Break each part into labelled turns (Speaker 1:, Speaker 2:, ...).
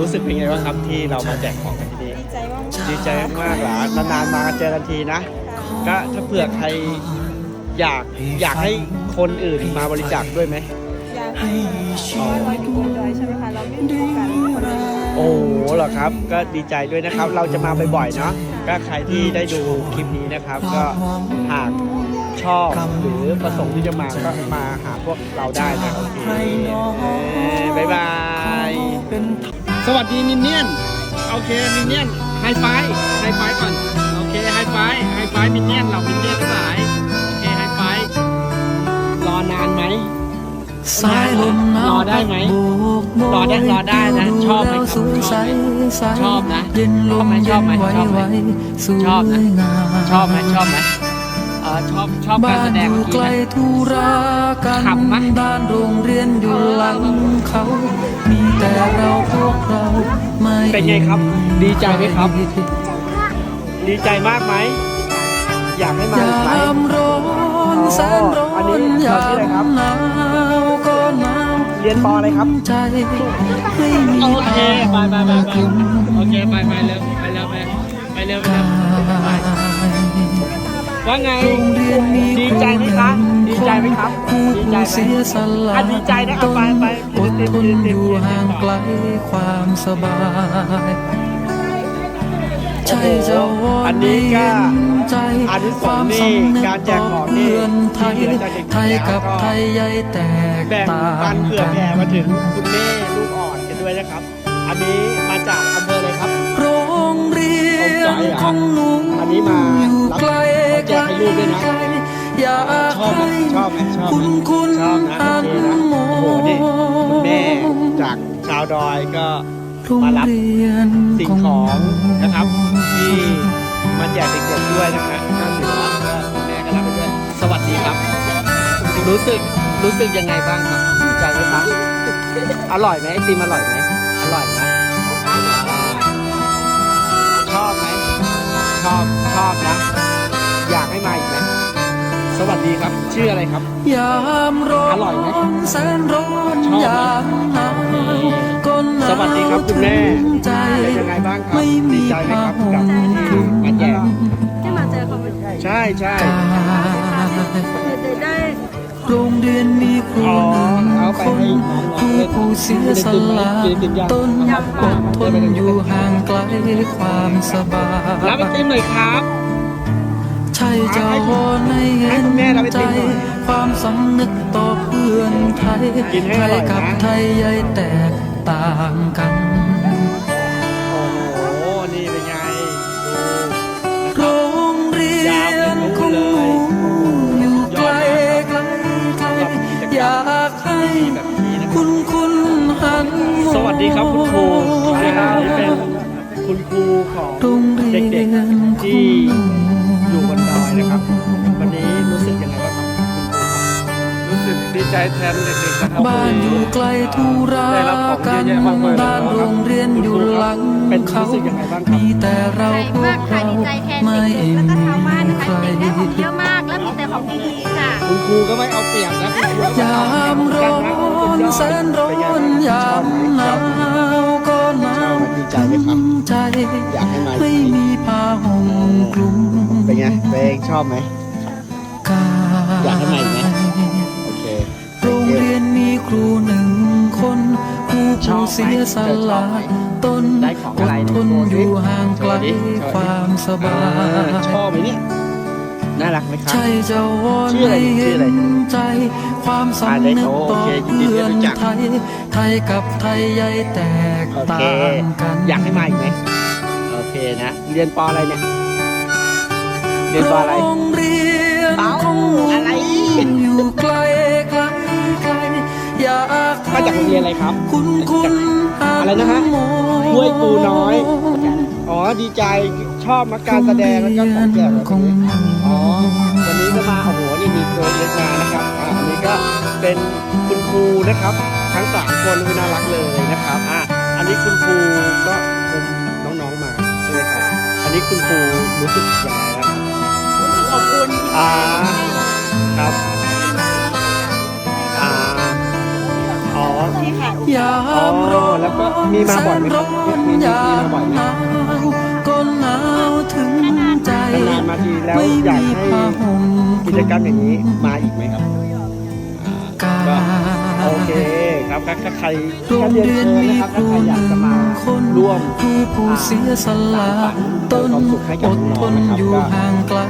Speaker 1: รู้สึกเป็นไงบ้างครับที่เรามาแจกของกันที่นี่
Speaker 2: ดีใจมาก
Speaker 1: ดีใจมากๆเหรอนานๆมาเจอกันทีนะ ก็ถ้าเผื่อใครอยากอยากให้คนอื่นมาบริจาคด้วยไหม
Speaker 2: อยากให้เพราะว่าเราอยู่บนดอยใช่ไหมคะ เราไม่มีโอกาสให้คนอื่น
Speaker 1: โอ้โหเหรอครับ ก็ดีใจด้วยนะครับ เราจะมาบ่อยๆเนาะ ก็ใครที่ได้ดูคลิปนี้นะครับ ก็หากชอบหรือประสงค์ที่จะมาก็มาหาพวกเราได้นะโอเคเอ้ยบ๊ายบาย สวัสดีมินเนี่ยน โอเคมินเนี่ยนไฮไฟไฮไฟก่อน โอเคไฮไฟไฮไฟมินเนี่ยนเรามินเนี่ยนทั้งหลาย โอเคไฮไฟรอนานไหม
Speaker 3: สายลมหนาว
Speaker 1: รอได้ไหม
Speaker 3: โบกโบย
Speaker 1: รอได้รอได้นะชอบไหมครับ
Speaker 3: ดูแล้วสงสัยใส
Speaker 1: ชอบนะ
Speaker 3: เย็นลม
Speaker 1: ชอบไหม
Speaker 3: เย็น
Speaker 1: ชอบไหม
Speaker 3: ไหว
Speaker 1: ชอบไหม
Speaker 3: ไหวสวยงาม
Speaker 1: ชอบไหมชอบไหมเออชอบชอบการ
Speaker 3: บ้าน
Speaker 1: แสด
Speaker 3: องยู่
Speaker 1: เมื่อ
Speaker 3: ไก
Speaker 1: กี้
Speaker 3: ล
Speaker 1: ไหม
Speaker 3: ธุรากัน
Speaker 1: ขำไหม
Speaker 3: บ้านโรงเรียนอยู่หลังเขา มีแต่เราพวกเราไม่
Speaker 1: เป็นไงครับ ดีใจไหมครับ ดีใจมากไหม อยากให้มาอีกไหม
Speaker 3: ยามร้อนแสนร้อ
Speaker 1: อันนี้
Speaker 3: น
Speaker 1: เรา
Speaker 3: ยา
Speaker 1: ชื่ออะไรครับ
Speaker 3: มหนาวก็หนาว
Speaker 1: เรียนปออะไรครับ
Speaker 3: ใจไม่มี
Speaker 1: โอเคไปไปไปไป
Speaker 3: คลุม
Speaker 1: โอเคไปไปเร็วไปเร็วไปไปเร็วไปเร็ ว่าไง ดีใจไหมคะ ดีใจไหมครับ ดีใจไหมอะดีใจนะเอาไปไป
Speaker 3: อดทนอยู่ห่างไกลความสบายใช่เจ้าอ
Speaker 1: อั
Speaker 3: น
Speaker 1: นี้ก็อานิส
Speaker 3: ความ
Speaker 1: งนี่
Speaker 3: กา
Speaker 1: รแจกของนี่
Speaker 3: ไทย
Speaker 1: ที่เหลือจากเด็ก
Speaker 3: ไทยกับ
Speaker 1: แล้วก็
Speaker 3: ไทยใหญ่แตก
Speaker 1: แบ่งปัน
Speaker 3: ง
Speaker 1: เผื่อแผ่มาถึงคุณแม่ลูกอ่อนกันด้วยนะครับ อันนี้มาจากอำเภออะไรครับ
Speaker 3: รียนของหนู
Speaker 1: อันนี้มา
Speaker 3: อยู่ไกล
Speaker 1: รับแจกให้ลูกด้วยนะ
Speaker 3: ไกลอยาก
Speaker 1: ชอบไหม
Speaker 3: ให้
Speaker 1: ชอบไหมชอบไหม
Speaker 3: คุณคุณ
Speaker 1: ชอบนะโอเคนะโอ้โหนี่คุณแม่จากชาวดอยก็
Speaker 3: โรง
Speaker 1: มารับ
Speaker 3: เรียน
Speaker 1: สิ่งของนะครับที่มาแจกเด็กๆด้วยนะฮะก็ถือว่าก็คุณแม่ก็รับไปด้วยสวัสดีครับ รู้สึกรู้สึกยังไงบ้างครับดีใจไหมครับ อร่อยไหมไอติมอร่อยไหม ชอบชอบนะ อยากให้มาอีกไหมสวัสดีครับ ชื่ออะไรครับ
Speaker 3: ยามร้อ
Speaker 1: อร่อยไหม
Speaker 3: นแสนร้อน
Speaker 1: ชอบไหม
Speaker 3: ยามหนาวก็หนาว
Speaker 1: สวัสดีครับคุณแม่
Speaker 3: ถึงใจ
Speaker 1: เป็นยังไงบ้างครับ
Speaker 3: ไม่
Speaker 1: ดี
Speaker 3: มี
Speaker 1: ใจไหมครับ
Speaker 3: ผ้า
Speaker 1: กับ
Speaker 3: ห่ม
Speaker 1: ที่
Speaker 3: คลุม
Speaker 1: มาแจก
Speaker 2: ที่มาเจอเขาเป็น
Speaker 1: ใช่ใช่
Speaker 2: ได้
Speaker 3: โรงเรียนมีครู
Speaker 1: อ๋อ
Speaker 3: ผู้เสียสละ
Speaker 1: กินไอติมยัง
Speaker 3: ต้นอดทนอยู่ห่างไกลความสบาย
Speaker 1: รับไอติมหน่อยครับ
Speaker 3: ใช่เจ้าวอนให้เห็
Speaker 1: ให้
Speaker 3: น
Speaker 1: คุณแม่รับไอ
Speaker 3: ใจ
Speaker 1: ติมหน่อย
Speaker 3: ความสำนึกต่อเพื่อนไทย
Speaker 1: กินให้
Speaker 3: ไท
Speaker 1: อยร่อยนะ
Speaker 3: กับไทยใหญ่แตกต่างกัน
Speaker 1: ดีครับคุณครูนะครับนี่เป็นคุณครูของ
Speaker 3: โรงเรียน
Speaker 1: เด็กๆที่อยู่บนดอยนะครับ วันนี้รู้สึกยังไงบ้างครับ
Speaker 4: รู้สึกดีใจแทนเด็กๆนะครับ
Speaker 3: บ้านอยู่ไกลธุรา
Speaker 4: ได้รับของ
Speaker 3: กั
Speaker 4: เย
Speaker 3: น
Speaker 4: อะแยะมากมาย
Speaker 3: บ้านโรงเรียนอยู่หลัง
Speaker 1: เป็น
Speaker 3: เขา
Speaker 1: รู้สึกยังไงบ้างครับ
Speaker 3: มีแต่เรา
Speaker 5: ใจ
Speaker 3: พว
Speaker 5: มาก
Speaker 3: ก
Speaker 5: ค่ะ
Speaker 3: เรา
Speaker 5: ดีใจแทน
Speaker 3: ไม่
Speaker 5: เด็กๆแล้วก็ชาวบ้านนะ
Speaker 3: ใค
Speaker 5: คะ
Speaker 3: ร
Speaker 5: เด็กได้ของเยอะมากแล้วมีแต่ของดีๆค่ะ
Speaker 1: คุณครูก็ไม่เอาเปรียบนะคุณครูก็
Speaker 3: ยามร้อนแสนร้อน
Speaker 1: อยากให้มาอีก
Speaker 3: ไม่
Speaker 1: ไหม
Speaker 3: มีผ้าห่มคลุม
Speaker 1: เป็นไงตัวเองชอบไหม
Speaker 3: กา
Speaker 1: อยากให้มาอีกไหมโอเค
Speaker 3: โรงเรียนมีครูหนึ่งคนครู
Speaker 1: ชอ
Speaker 3: ผู้
Speaker 1: บไหม
Speaker 3: เสียสละ
Speaker 1: ชอบไหม
Speaker 3: ต้น
Speaker 1: ได้ของ
Speaker 3: อ
Speaker 1: อะไร
Speaker 3: ดทน
Speaker 1: โชว์ดิ
Speaker 3: อยู่ห่างไกล
Speaker 1: โชว์ดิโชว์ดิ
Speaker 3: ความสบา
Speaker 1: อ่ายชอบไหมเนี่ยน่ารักไหมครับ
Speaker 3: ใช่จะวอน
Speaker 1: ชื่ออะไร
Speaker 3: ให้
Speaker 1: ชื่
Speaker 3: เห็
Speaker 1: ออะไร
Speaker 3: นใจ ความ
Speaker 1: อ่า
Speaker 3: สำ
Speaker 1: เด็
Speaker 3: นึ
Speaker 1: ก
Speaker 3: ก
Speaker 1: โอ
Speaker 3: ต่อ
Speaker 1: เคยินดีที่
Speaker 3: เพื่อน
Speaker 1: รู้จัก
Speaker 3: ไทย ไทยกับไทยใหญ่แตก
Speaker 1: โอ
Speaker 3: ต่า
Speaker 1: เค
Speaker 3: งกัน
Speaker 1: อยากให้มาอีกไหมโอ เคนะ เรียนปออะไรเนี่ย เรียนปออะไร
Speaker 3: โรงเรียน
Speaker 1: เอ้า
Speaker 3: ของหนู
Speaker 1: อะไร
Speaker 3: อยู่ไกลไกลไกลอยาก
Speaker 1: มาจากโรงเรียนอะไรครับ
Speaker 3: คุณคุณ
Speaker 1: อะไรนะฮะ
Speaker 3: มอง
Speaker 1: ห้วยปูน้อย อ๋อดีใจชอบมาการแสดงแล้วก็ของแจกแบบ
Speaker 3: ของ
Speaker 1: นี้
Speaker 3: หนู
Speaker 1: อ๋อวันนี้ก็มาโอ้โหนี่มีตัวเล็กมานะครับอ่าอันนี้ก็เป็นคุณครูนะครับ ทั้งสามคนคือน่ารักเลยนะครับอะอันนี้คุณครูก็คุม นนี้คุณครูรู้สึกยังไงนะครับ
Speaker 2: ขอบคุณ
Speaker 1: อ่าครับอ่าอ๋อ
Speaker 2: ที่ค่ะ
Speaker 3: ยยามร้อน
Speaker 1: แล้วก็มีมาบ่อยไหมครับ
Speaker 3: แสนร้อน
Speaker 1: มีมี
Speaker 3: ยา
Speaker 1: มีมามบ่อยไหม
Speaker 3: หนาวก็หนาวถึงใจ
Speaker 1: นานๆมาทีแล้วอยากให้กิจกรรมอย่างนี้มาอีกไหมครับอ่าก็ โอเคครับถ้าถ้าใคร
Speaker 3: โร
Speaker 1: ก็เรียน
Speaker 3: เชิ
Speaker 1: ญนะครับถ้าใครอยากจะมาร่วม
Speaker 3: ครูผู้เสียสละต้นอดทนอยู่ห่างไกล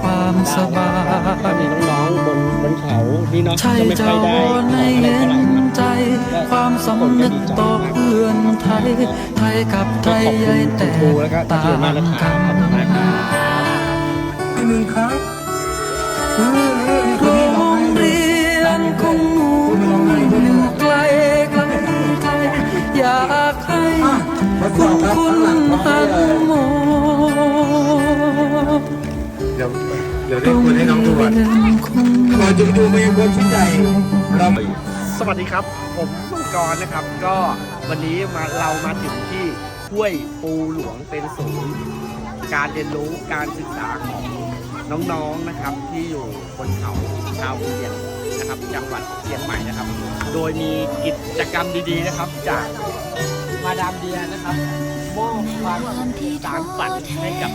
Speaker 3: ความสบา
Speaker 1: ก็
Speaker 3: ย
Speaker 1: มีน้องๆบนบนเขานี่เนาะ
Speaker 3: ใช่
Speaker 1: จะไม่ค่อยได้
Speaker 3: วอน
Speaker 1: ขอะไร
Speaker 3: เห็
Speaker 1: เท่าไหร่
Speaker 3: น
Speaker 1: นะ
Speaker 3: ใจ ความสำนึกต่อเพื่อนไทย ไทยกับไทยใหญ่แต่ต่าก
Speaker 1: เรียนมาก
Speaker 3: ง
Speaker 1: นะค
Speaker 3: กั
Speaker 1: รับ
Speaker 3: น
Speaker 1: ขอบคุณครับ
Speaker 6: วั
Speaker 1: สดีครับ ผมมังกรนะครับ ก็วันนี้มาเรามาถึงที่ห้วยปูหลวงเป็นศูนย์การเรียนรู้การศึกษาของน้องๆนะครับ ที่อยู่บนเขาชาวเชียงนะครับ จังหวัดเชียงใหม่นะครับ โดยมีกิจกรรมดีๆนะครับ จากมาดามเดียนะครับมอบความสารฝันให้กับ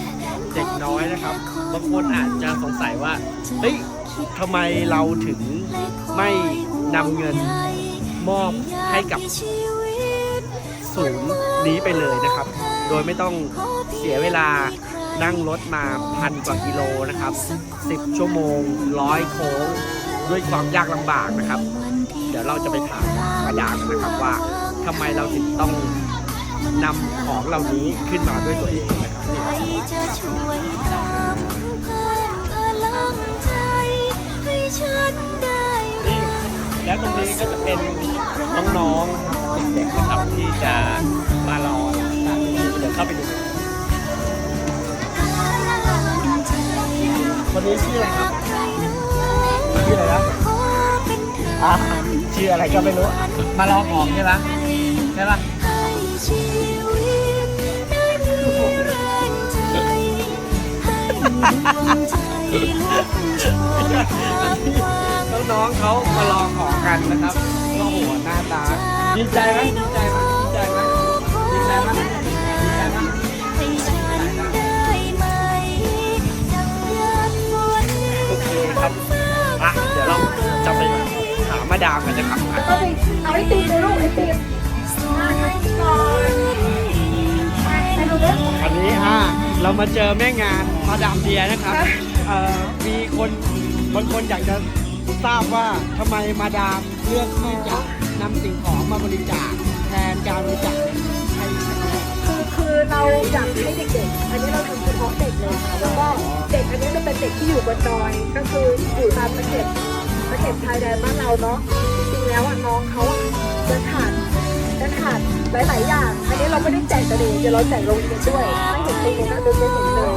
Speaker 1: เด็กน้อยนะครับบางคนอาจจะสงสัยว่าเฮ้ยทำไมเราถึงไม่ นำเงินมอบให้กับศูนย์นี้ไปเลยนะครับ โดยไม่ต้องเสียเวลานั่งรถมาพันกว่ากิโลนะครับ 10 ชั่วโมงร้อยโค้งด้วยความยากลำบากนะครับ เดี๋ยวเราจะไปถามมาดามกันนะครับว่าทำไมเราถึงต้องนำของเหล่านี้ขึ้นมาด้วยตัวเองนะครับ
Speaker 7: ให้ฉันได้
Speaker 1: และตรงนี้ก็จะเป็นน้องๆเด็กๆนะครับที่จะมารอการเรียนรู้เดี๋ยวเข้าไปดูคนนี้ชื่ออะไรครับชื่ออะไรนะ
Speaker 7: ขอเป็นเธอ
Speaker 1: อ่าชื่ออะไรก็ไม่รู้ มารอของใช่ไหมใช่ปะ
Speaker 7: ให้ชีวิตได้มีแรงใจให้ดวงใจลุกโชนหาความ
Speaker 1: น้องๆเขามารอของกันนะครับก็โหหน้าตาดีใจไหมดีใจไหมดีใจไหมดีใจไหมดีใจไหม
Speaker 7: ให้ฉันได้ไหมดังหยาดฝน
Speaker 1: โอเคครับอะเดี๋ยวเราจะไปหามาดามกันนะครับอะ
Speaker 2: ก็ไปเอาไอติมเลยลูกไอติมมาไอติมก่อนไปดูด้วย
Speaker 1: อันนี้อะเรามาเจอแม่งานมาดามเดียนะครับเอ่อมีคนบางคนอยากจะ ทราบว่าทำไมมาดามเลือกที่จะนำสิ่งของมาบริจาคแทนการบริจาคให้
Speaker 2: คือคือเราอยากให้เด็กๆ อันนี้เราทำเฉพาะเด็กเลยค่ะแล้วก็เด็กอันนี้จะเป็นเด็กที่อยู่บนดอย ก็คืออยู่ตามตะเข็บตะเข็บชายแดนบ้านเราเนาะจริงๆแล้วอะน้องเขาอะจะขาดจะขาดหลายๆอย่าง เราไม่ได้แจกแต่เด็กเดี๋ยวเราแจกโรงเรียนด้วยไม่เห็นตรงนี้นะดูไม่เห็นเลย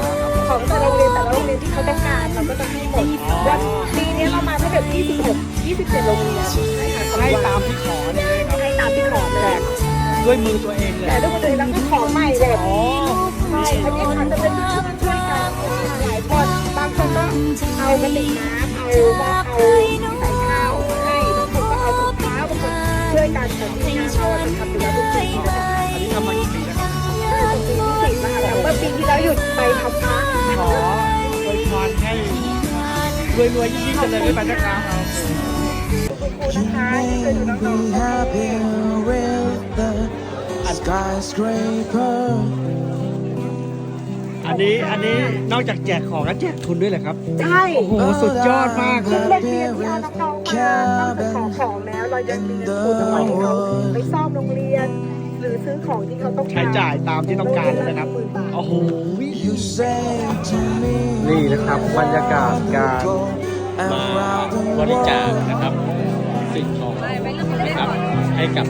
Speaker 2: ของแต่ละโรงเรียนแต่ละโรงเรียนที่เขาต้องการเราก็จะให้หมดวันปีนี้เรามาทั้งหมด26 27โรงเรียนให้ค่ะ
Speaker 1: ให้ตามที่ขอเนี่ยเลยครับ
Speaker 2: ให้ตามที่ขอเลย
Speaker 1: ด้วยมือตัวเองเลย
Speaker 2: แต่ทุกคนเลยแล้วก็ของใหม่แบบ
Speaker 1: อ๋อ
Speaker 2: ใช่อันนี้อาจจะเป็นเพื่อนช่วยกันหลายคนบางคนก็เอากระติกน้ำเอาว่าเอาใส่ข้าวให้บางคนก็เอาถุงเท้าบางคนช่วยกันแต่ที่งานเราจะทำ ร
Speaker 1: ว
Speaker 2: ย
Speaker 1: ๆยิ่งๆเจริญขึ้นไปนะครับ
Speaker 2: คุณครูนะคะที่เคยดูน้อง
Speaker 3: Be
Speaker 2: ๆ
Speaker 3: happy with the skyscraper
Speaker 1: อันนี้อันนี้นอกจากแจกของแล้วแจกทุนด้วยเหรอครับ
Speaker 2: ใช่
Speaker 1: โอ้โหสุดยอดมากเลย
Speaker 2: เด็กเรียนที่เอาน้องๆมานอกจากของของแล้วเรายังมีทุนเอาไว้ให้เขาไปซ่อมโรงเรียน หรือซื้อของที่เขาต้องการ
Speaker 1: ใช้จ่ายตามที่ต้องการเลยนะครับ โอ้โห
Speaker 3: You say to me
Speaker 1: นี่นะครับบรรยากาศการ
Speaker 3: go
Speaker 1: มา
Speaker 3: around the
Speaker 1: บริจาค
Speaker 3: world
Speaker 1: นะครับสิ่งของนะครับให้กับ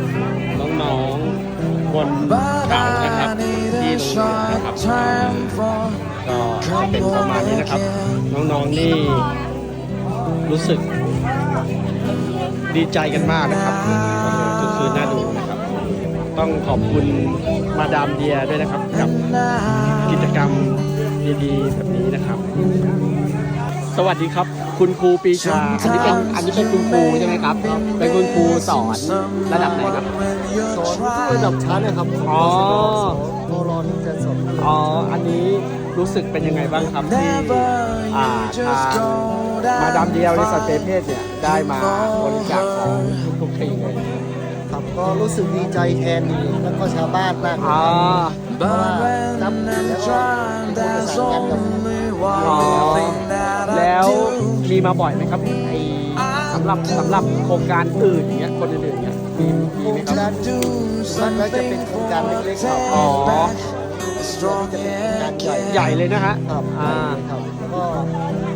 Speaker 1: น้องๆบน
Speaker 3: But
Speaker 1: เขานะครับ
Speaker 3: I need
Speaker 1: ที่
Speaker 3: a
Speaker 1: โรงเรียน
Speaker 3: short
Speaker 1: นะครับ
Speaker 3: time for
Speaker 1: ก็จะเป็นประมาณนี้นะครับ น้องๆนี่รู้สึกดีใจกันมากนะครับ ต้องขอบคุณมาดามเดียด้วยนะครับ กับ
Speaker 3: and now
Speaker 1: กิจกรรมดีๆแบบนี้นะครับ
Speaker 3: I
Speaker 1: สวัสดีครับ คุณครูปรีชาอันนี้เป็นอันนี้เป็นคุณครูใช่ไหมครับ เป็นคุณครูสอนระดับไหนครับ
Speaker 8: สอนทุกระดับชั้นนะครับ
Speaker 1: อ๋อ
Speaker 8: มรอนจะสอน
Speaker 1: อ๋ออันนี้รู้สึกเป็นยังไงบ้างครับที่อ่าทางมาดามเดียวในสัตว์เปเพศเนี่ยได้มาบริจาคของ ก็
Speaker 8: รู้สึกดีใจแทนแล้วก็ชาวบ้านมากเพราะว่านับแล้วก็เป็นคนประสานงานกับ
Speaker 1: แล้วมีมาบ่อยไหมครับไอสำหรับสำหรับโครงการอื่นเงี้ยคนอื่นเงี้ยมีมีไหมครับ
Speaker 8: การบ้านเราจะเป็นโครงการเล็กๆครับ
Speaker 1: อ๋อ
Speaker 8: จะเป็นโครงการใหญ่
Speaker 1: ใหญ่เลยนะฮะ
Speaker 8: ครับ
Speaker 1: อ่า
Speaker 8: ครับแล้วก็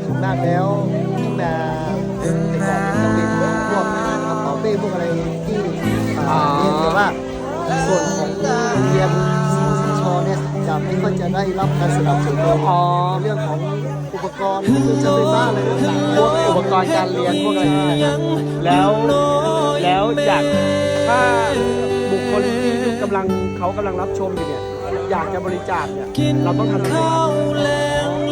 Speaker 8: ส่วนมากแล้วที่มาแต่ก่อนจะเป็นพวกกระเป๋าเป้พวกอะไรที่ นแต่ว่าส่วนของโรงเรียนสชเนี่ยจะไม่ค่อยจะได้รับการสนับสนุนเรื่องของอุปกรณ์เครื่องใช้ไฟฟ้าอะไรต่างๆ
Speaker 1: พวกอุปกรณ์การเรียนพวกอะไรอย่างเงี้ยนะแล้วแล้วอยากถ้าบุคคลที่กำลังเขากำลังรับชมอยู่เนี่ยอยากจะบริจาคเนี่ยเราต้องทำยังไง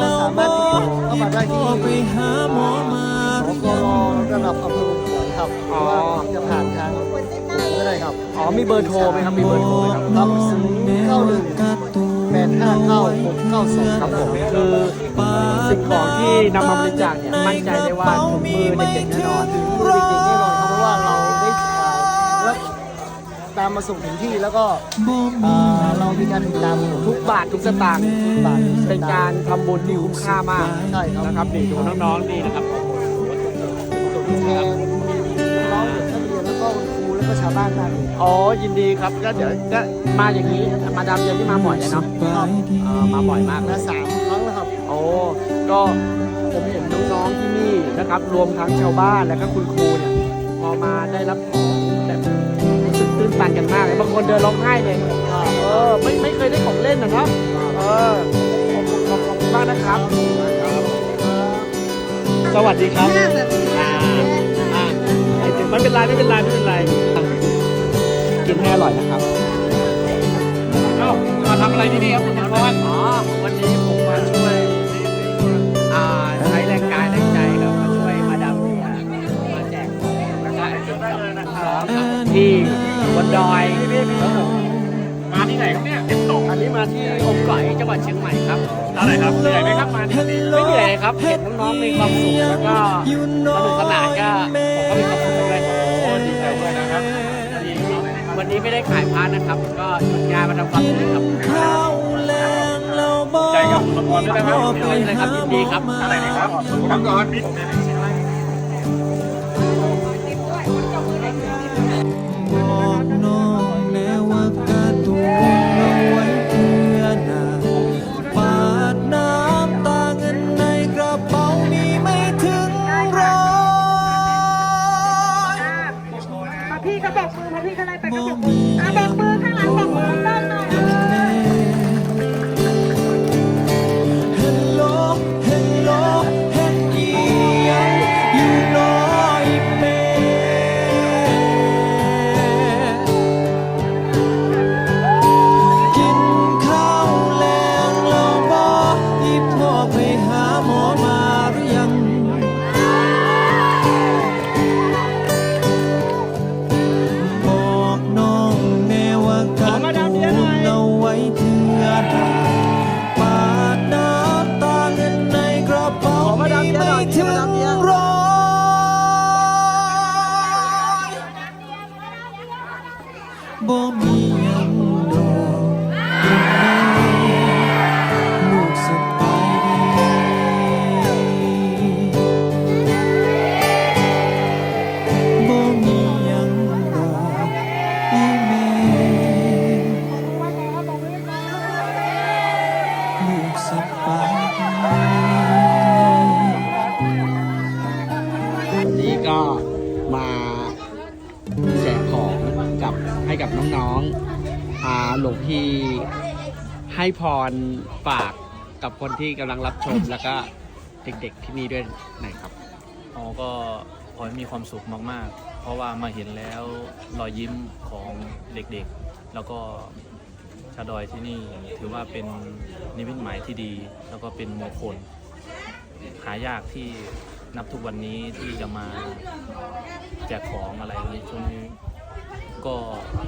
Speaker 1: ครับ
Speaker 8: สามารถติดต่อเข้ามาได้ที่สกรระดับอำเภอขวครับหรือว่าจะผ่านทาง ครับ
Speaker 1: อ๋อมีเบอร์โทรไหมครับมีเบอร์โทรไหมครับ
Speaker 8: ครับศูนย์เก้าหนึ่งแปดห้าเก้าหกเก้าสอง
Speaker 1: ครับผมคือสิ่งของที่นำมาบริจาคเนี่ยมั่นใจได้ว่าถึงมือเด็กๆแน่นอน
Speaker 8: มือเด็กๆแน่นอนครับเพราะว่าเราได้รับตามมาส่งถึงที่แล้วก็อ่าเรามีการติดตาม
Speaker 1: ทุกบาททุกสตางค์
Speaker 8: บาท
Speaker 1: เป็นการทำบุญที่คุ้มค่ามาก
Speaker 8: ใช่ครับ
Speaker 1: นะครับนี่ดูน้องๆนี่นะครับ
Speaker 8: แทนน้ บ้านนั่น
Speaker 1: อ๋อยินดีครับก็เดี๋ยวก็มาอย่างนี้มาดามเดียวที่มาบ่อยเลยเนาะเออมาบ่อยมาก
Speaker 8: มาสามครั้งแล้วครับ
Speaker 1: โอ้ก็ผมเห็นน้องๆที่นี่นะครับ รวมทั้งชาวบ้านและก็คุณครูเนี่ยพอมาได้รับของแบบรู้สึกตื้นตันกันมากเลยบางคนเดินร้องไห้เลยเออไม่ไม่เคยได้ของเล่นนะครับเออขอบคุณขอบคุณมากนะครับ สวัสดีครับอ่า อ่าไอ้ถึงไม่เป็นไรไม่เป็นไรไม่เป็นไรอะ กินให้อร่อยนะครับ
Speaker 9: เอ้ามาทำอะไรที่นี่ครับคุณธนพร
Speaker 1: อ๋อวันนี้ผมมาช่วยอ่าใช้แรงกายแรงใจครับมาช่วยมาดามเมียมาแจกของแล้วก็ไอติมกับน้องครับที่บนดอยครับผม
Speaker 9: มาที่ไหนครับเนี่ยเห็นตก
Speaker 1: อันนี้มาที่อมก๋อยจังหวัดเชียงใหม่ครับ
Speaker 9: อะไรครับเหนื่อยไหมครับมาที่นี่
Speaker 1: ไม่เหนื่อยครับเห็นน้องๆมีความสุขแล้วก็สนุกสนานก็ผมก็มีความสุข
Speaker 9: น
Speaker 1: นี้ไม่ได้ขายพาร์ทนะครับ ก็หยุดงานมาทำความดีครับ
Speaker 9: ใจกับคุณธนพรด้วยนะครับ
Speaker 1: ไม่เป็นไรครับยินดีครับ
Speaker 9: อะไรนะครับผมก่อนปิด
Speaker 10: บอกน้อง ก็มาแจ
Speaker 1: กของกับให้กับน้องๆอาหลวงพี่ให้พรฝากกับคนที่กำลังรับชม แล้วก็เด็กๆที่นี่ด้วยหน่อยครับ
Speaker 11: อ๋อก็ขอให้มีความสุขมากๆ เพราะว่ามาเห็นแล้วรอยยิ้มของเด็กๆ แล้วก็ชาดอยที่นี่ถือว่าเป็นนิมิตหมายที่ดี แล้วก็เป็นมงคลหายากที่ นับทุกวันนี้ที่จะมาแจกของอะไรนี้ช่วงนี้ก็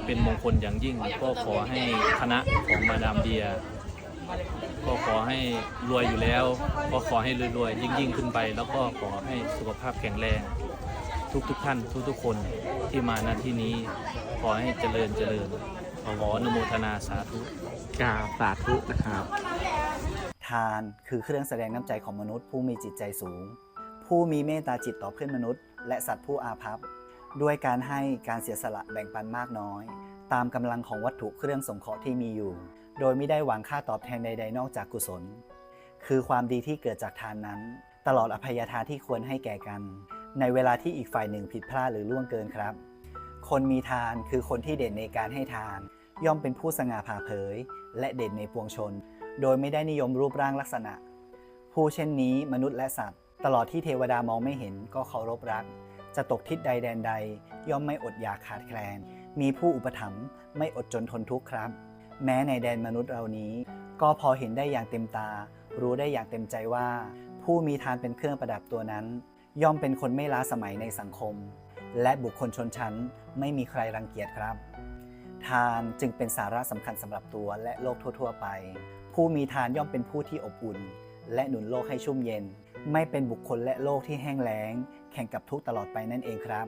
Speaker 11: เป็นมงคลอย่างยิ่ง ก็ขอให้คณะของมาดามเดีย ก็ขอให้รวยอยู่แล้ว ก็ขอให้รวยๆยิ่งยิ่งๆขึ้นไป แล้วก็ขอให้สุขภาพแข็งแรง ทุกทุกๆท่านทุกทุกๆ คนที่มาณที่นี้ ขอให้เจริญเจริญขออนุโมทนาสาธุ
Speaker 1: กราบสาธุนะครับ
Speaker 12: ทานคือเครื่องแสดงน้ำใจของมนุษย์ผู้มีจิตใจสูง ผู้มีเมตตาจิตต่อเพื่อนมนุษย์ และสัตว์ผู้อาภัพ ด้วยการให้การเสียสละแบ่งปันมากน้อย ตามกำลังของวัตถุเครื่องสงเคราะห์ที่มีอยู่ โดยไม่ได้หวังค่าตอบแทนใด ๆ นอกจากกุศล คือความดีที่เกิดจากทานนั้น ตลอดอภัยทานที่ควรให้แก่กัน ในเวลาที่อีกฝ่ายหนึ่งผิดพลาดหรือล่วงเกินครับ คนมีทานคือคนที่เด่นในการให้ทาน ย่อมเป็นผู้สง่าผ่าเผย และเด่นในปวงชน โดยไม่ได้นิยมรูปร่างลักษณะ ผู้เช่นนี้มนุษย์และสัตว์ ตลอดที่เทวดามองไม่เห็นก็เคารพรัก จะตกทิศใดแดนใด ย่อมไม่อดอยากขาดแคลน มีผู้อุปถัมภ์ไม่อดจนทนทุกข์ครับ แม้ในแดนมนุษย์เรานี้ ก็พอเห็นได้อย่างเต็มตา รู้ได้อย่างเต็มใจว่า ผู้มีทานเป็นเครื่องประดับตัวนั้น ย่อมเป็นคนไม่ล้าสมัยในสังคม และบุคคลชนชั้นไม่มีใครรังเกียจครับ ทานจึงเป็นสาระสำคัญสำหรับตัวและโลกทั่ว ๆ ไป ผู้มีทานย่อมเป็นผู้ที่อบอุ่น และหนุนโลกให้ชุ่มเย็น ไม่เป็นบุคคลและโลกที่แห้งแล้ง แข่งกับทุกตลอดไปนั่นเองครับ